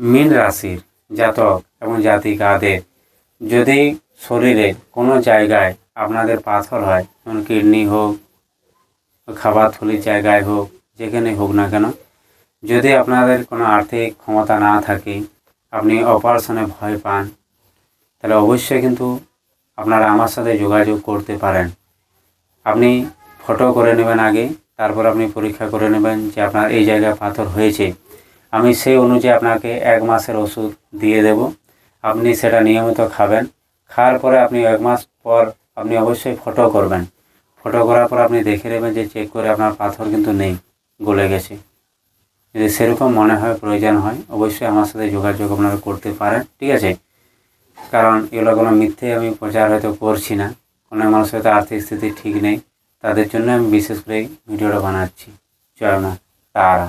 মীন রাশির জাতক এবং জাতিকাদের। যদি শরীরে কোনো জায়গায় আপনাদের পাথর হয়, যেমন কিডনি হোক, খাবার থলির জায়গায় হোক, যেখানে হোক না কেন, যদি আপনাদের কোনো আর্থিক ক্ষমতা না থাকে, আপনি অপারেশনে ভয় পান, তাহলে অবশ্যই কিন্তু আপনারা আমার সাথে যোগাযোগ করতে পারেন। আপনি ফটো করে নেবেন আগে, তারপর আপনি পরীক্ষা করে নেবেন যে আপনার এই জায়গায় পাথর হয়েছে। আমি সেই অনুযায়ী আপনাকে এক মাসের ওষুধ দিয়ে দেব। আপনি সেটা নিয়মিত খাবেন। খাওয়ার পরে আপনি এক মাস পর আপনি অবশ্যই ফটো করবেন। ফটো করার পর আপনি দেখে নেবেন যে চেক করে আপনার পাথর কিন্তু নেই, গলে গেছে। যদি সেরকম মনে হয়, প্রয়োজন হয়, অবশ্যই আমার সাথে যোগাযোগ আপনারা করতে পারেন, ঠিক আছে? কারণ এগুলো কোনো মিথ্যে আমি প্রচার হয়তো করছি না। কোনো মানুষের হয়তো আর্থিক স্থিতি ঠিক নেই। তাদের জন্য আমি বিশেষ করে ভিডিওটা বানাচ্ছি। জয় মা, তারা।